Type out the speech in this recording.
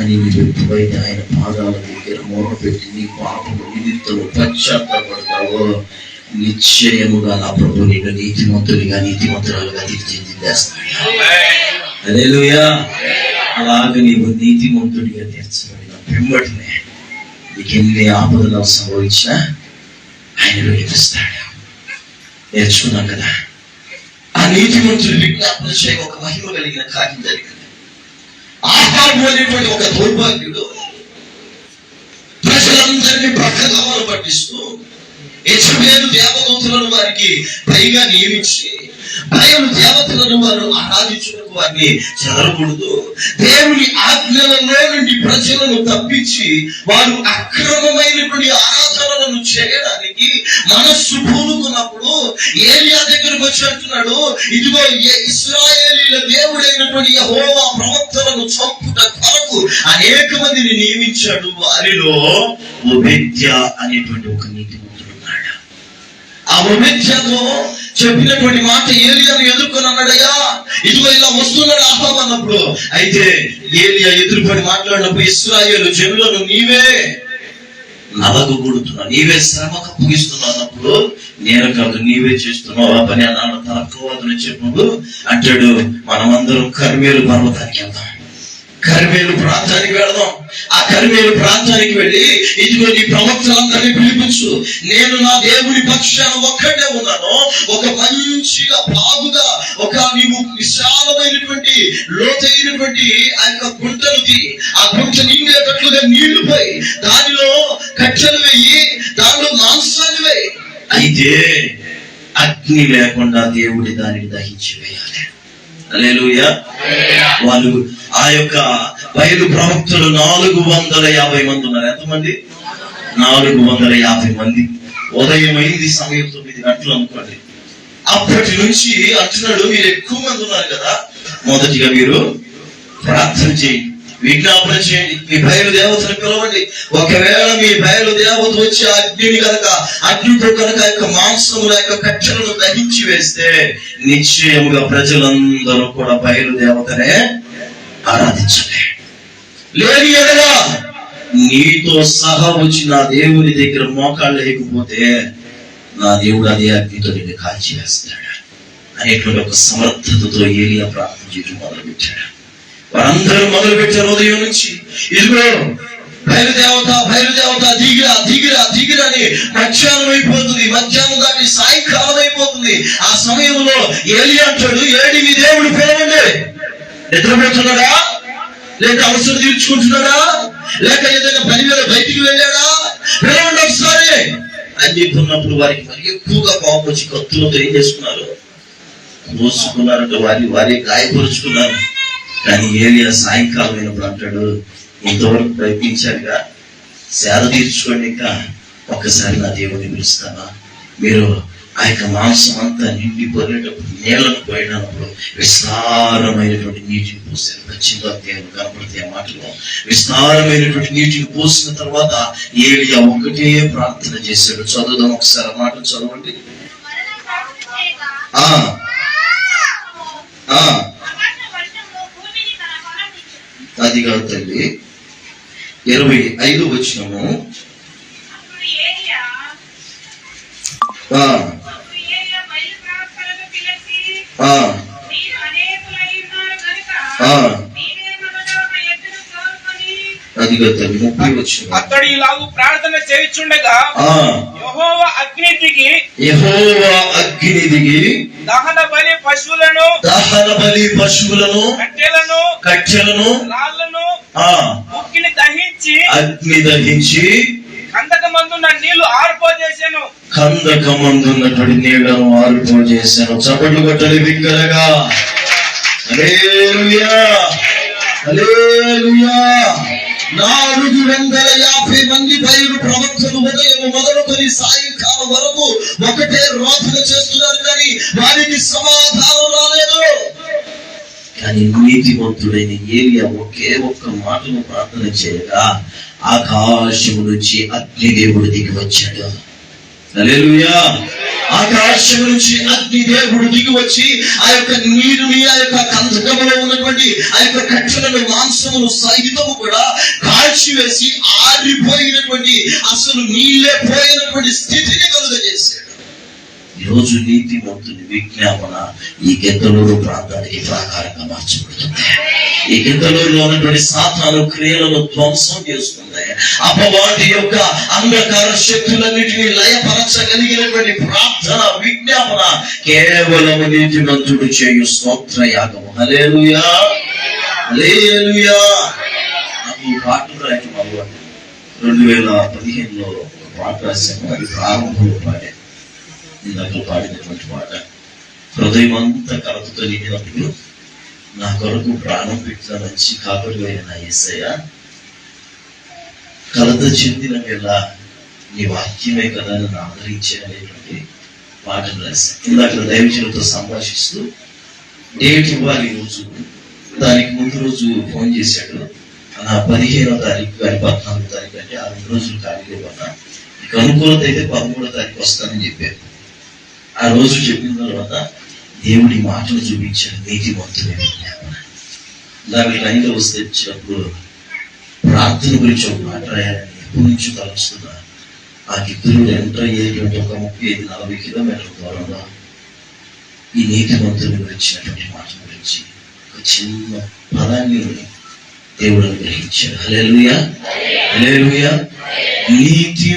అని నీవు ఎప్పుడైతే ఆయన పాదాల దగ్గర మోహ పెట్టి నీ పాపము నిమిత్తము పశ్చాత్తపడతావో నిశ్చయముగా నా ప్రభు నిన్ను నీతిమంతుడిగా నీతిమంతురాలుగా తీర్చిదిద్దేస్తాడు. హల్లెలూయా. అలాగ నీవు నీతిమంతుడిగా తీర్చబడిన వెంబడినే నీకు ఎన్ని ఆపదలు సంభవించినా ఆయన విడిపిస్తాడు నేర్చుకున్నాం కదా? ఆ నీతిమంతుడు విజ్ఞాపన చేయ ఒక మహిమ కలిగిన కార్యం జరిగింది. ఆహారం ఒక దౌర్భాగ్యుడు ప్రజలందరినీ పక్కదోమలు పట్టిస్తూ యజమేలు దేవదూతులను వారికి పైగా నియమించి భయం దేవతలను వారు ఆరాధించుటకు వారిని చెదరకూడదు. దేవుని ఆజ్ఞలలో నుండి ప్రజలను తప్పించి వారు అక్రమమైనటువంటి ఆరాధనలను చేయడానికి మనస్సు పూనుకున్నప్పుడు ఏలియా దగ్గరకు వచ్చి అంటున్నాడు ఇదిగో ఏ- ఇస్రాయేలీల దేవుడైనటువంటి యహోవా ప్రవక్తలను చంపుట కొరకు అనేక మందిని నియమించాడు. వారిలో ఒబెద్య అనేటువంటి ఒక నీతిమంతుడు ఉన్నాడు ఆ ఒబెద్యతో చెప్పినటువంటి మాట ఏలియాను ఎదుర్కొని అన్నాడయ్యా ఇదిగో ఇలా వస్తున్నాడు ఆహాబ్ అన్నప్పుడు. అయితే ఏలియా ఎదుర్కొని మాట్లాడినప్పుడు ఇస్రాయేల్ జనులను నీవే నలగకూడుతున్నా నీవే శ్రమకు ముగిస్తున్నావు అన్నప్పుడు నేను కాదు నీవే చేస్తున్నావు ఆ పని అన్నాడు తనకోవద్దని చెప్పినప్పుడు అంటాడు మనమందరం కర్మేలు పర్వతానికి వెళ్దాం. కర్మేలు ప్రాంతానికి వెళదాం. ఆ కర్మేలు ప్రాంతానికి వెళ్ళి ఇదిగో నీ ప్రవక్తలందరినీ పిలిపించు. నేను నా దేవుని పక్షాన ఒక్కడే ఉన్నాను ఒక మంచిగా బాగుగా ఒక నీవు విశాలమైనటువంటి లోతైనటువంటి ఆ యొక్క గుంటలు తీ ఆ గుంట నిండేటట్లుగా నీళ్ళు పోయి దానిలో కట్టెలు వెయ్యి దానిలో మాంసాలు వేయి. అయితే అగ్ని లేకుండా దేవుడి దానిని దహించి వేయాలి. వాళ్ళు ఆ యొక్క బయలు ప్రవక్తలు నాలుగు వందల యాభై మంది ఉన్నారు. ఎంతమంది? నాలుగు వందల యాభై మంది. ఉదయం అయింది సమయం తొమ్మిది గంటలు అనుకోండి. అప్పటి నుంచి అర్జునుడు మీరు ఎక్కువ మంది ఉన్నారు కదా మొదటిగా మీరు ప్రార్థన చేయండి విజ్ఞాపన చేయండి మీ బయలు దేవతను పిలవండి. ఒకవేళ మీ బయలు దేవత వచ్చి అగ్నిని కనుక అగ్నితో కనుక యొక్క మాంసముల యొక్క కట్టెలను దహించి వేస్తే నిశ్చయముగా ప్రజలందరూ కూడా బయలు దేవతనే ఆరాధించలే లేని ఎడలా నీతో సహా వచ్చి నా దేవుని దగ్గర మోకాళ్ళు లేకపోతే నా దేవుడు అదే అగ్నితో నిన్ను కాల్చి వేస్తాడు. అనేటువంటి ఒక సమర్థతతో ఏలియా ప్రార్థన చేయడం మొదలుపెట్టాడు. వారందరూ మొదలు పెట్టారు ఉదయం నుంచి ఇదిగో బయలుదేవత బయలుదేవత దిగిరా దిగిరా దిగిరా అని మధ్యాహ్నం అయిపోతుంది. మధ్యాహ్నం దాటి సాయంకాలం అయిపోతుంది. ఆ సమయంలో ఏలి అంటాడు ఏడి మీ దేవుడు పేరండి. నిద్రపెడుతున్నాడా లేక అవసరం తీర్చుకుంటున్నాడా? లేక ఏదైనా పని మీద బయటికి వెళ్ళాడా? పిలవండి ఒకసారి. అని చెప్తున్నప్పుడు వారికి మరి ఎక్కువగా కోపం వచ్చి కత్తులతో ఏం చేసుకున్నారు. కోసుకున్నారంటే వారి వారే గాయపరుచుకున్నారు. కానీ ఏలియా సాయంకాలం అయినప్పుడు అంటాడు ఇంతవరకు ప్రయత్నించారుగా సేద తీర్చుకోండి ఇంకా ఒక్కసారి నా దేవుడిని పిలుస్తానా మీరు ఆ యొక్క మాంసం అంతా నిండి పోయేటప్పుడు నీళ్ళను పోయినప్పుడు విస్తారమైనటువంటి నీటిని పోసారు పశ్చిమ అధ్యాయం కనపడితే మాటలో విస్తారమైనటువంటి నీటిని పోసిన తర్వాత ఏలియా ఒకటే ప్రార్థన చేశాడు. చదువుదాం ఒకసారి మాట చదవండి. ఆ. ఆ. అది కాదు తల్లి. ఇరవై ఐదు వచ్చినము ఆ, అది ముప్పై వచ్చిన అతడు ఇలాగు ప్రార్థన చేయుచుండగా ఆ. యెహోవా అగ్ని దిగి యెహోవా అగ్ని దిగి దహన బలి పశువులను దహన బలి పశువులను కట్టెలను కట్టెలను రాళ్ళను ఆ. ముక్కిని దహించి అగ్ని దహించి కందకమందున్న నీళ్ళు ఆరిపోజేసాను. కందకమందున్నటువంటి నీళ్ళను ఆరుపో చేశాను చప్పట్లు కొట్టలి బిగ్గరగా. నాలుగు వందల యాభై మంది బయలు ప్రవక్తలు ఉదయం మొదలుకొని సాయంకాలం వరకు ఒకటే రోధన చేస్తున్నారు కానీ వారికి సమాధానం రాలేదు. కానీ నీతివంతుడైన ఏలియా ఒకే ఒక్క మాటను ప్రార్థన చేయగా ఆకాశం నుంచి అగ్నిదేవుడు దిగి వచ్చాడు. హల్లెలూయా! ఆకాశం నుంచి అగ్ని దేవుడు దిగి వచ్చి ఆ యొక్క నీరుని ఆ యొక్క కందకములో ఉన్నటువంటి ఆ యొక్క కట్టెలను మాంసమును సహితము కూడా కాల్చివేసి ఆరిపోయినటువంటి అసలు నీళ్ళే పోయినటువంటి స్థితిని కలుగజేశాడు. ఈరోజు నీతి మంతుని విజ్ఞాపన ఈ గెంతలూరు ప్రాంతానికి ప్రాకారంగా మార్చబడుతుంది. ఈ గెంతలూరులో ఉన్నటువంటి సాతాను క్రియలను ధ్వంసం చేస్తుంది. అపవాటి యొక్క అంధకార శక్తులన్నిటిని లయపరచగలిగినటువంటి ప్రార్థన విజ్ఞాపన కేవలం నీతిమంతుడు చేయు స్తోత్ర యాగము హలేలుయా హలేలుయా నాకు ఈ పాటలు రాయటం అలవాటు. రెండు వేల పదిహేనులో పాట రాశాను. అది ప్రారంభంలో పాడాను ఇందాక పాడినటువంటి మాట హృదయం అంతా కలతతో నిండినప్పుడు నా కొరకు ప్రాణం పెట్టిన మంచి కాపరి అయిన నా యేసయ్య కలత చెందిన వేళ నీ వాక్యమే కదా నన్ను ఆదరించే అనేటువంటి మాటలు రాశాను ఇందాక దైవజనులతో సంభాషిస్తూ డేట్ ఇవ్వాలి రోజు దానికి ముందు రోజు ఫోన్ చేశాడు నా పదిహేనో తారీఖు కానీ పద్నాలుగో తారీఖు అంటే ఆ రెండు రోజులు ఖాళీగా ఉన్నా నీకు అనుకూలత అయితే పదమూడో తారీఖు వస్తానని చెప్పారు ఆ రోజు చెప్పిన తర్వాత దేవుడి మాటలు చూపించాడు నీతి మంతులే విజ్ఞాపన లైన్లో వస్తే వచ్చినప్పుడు ప్రార్థన గురించి ఒక మాట రాయాలని ఎప్పటి నుంచి తలుస్తున్నా. ఆ ఇద్దరు ఎంటర్ అయ్యేటువంటి ఒక ముప్పై ఐదు నలభై కిలోమీటర్ల దూరంలో ఈ నీతి మంతుల గురించినటువంటి మాట గురించి ఒక చిన్న పదాన్ని దేవుడు అనుగ్రహించాడు. హల్లెలూయా. హల్లెలూయా. నీతి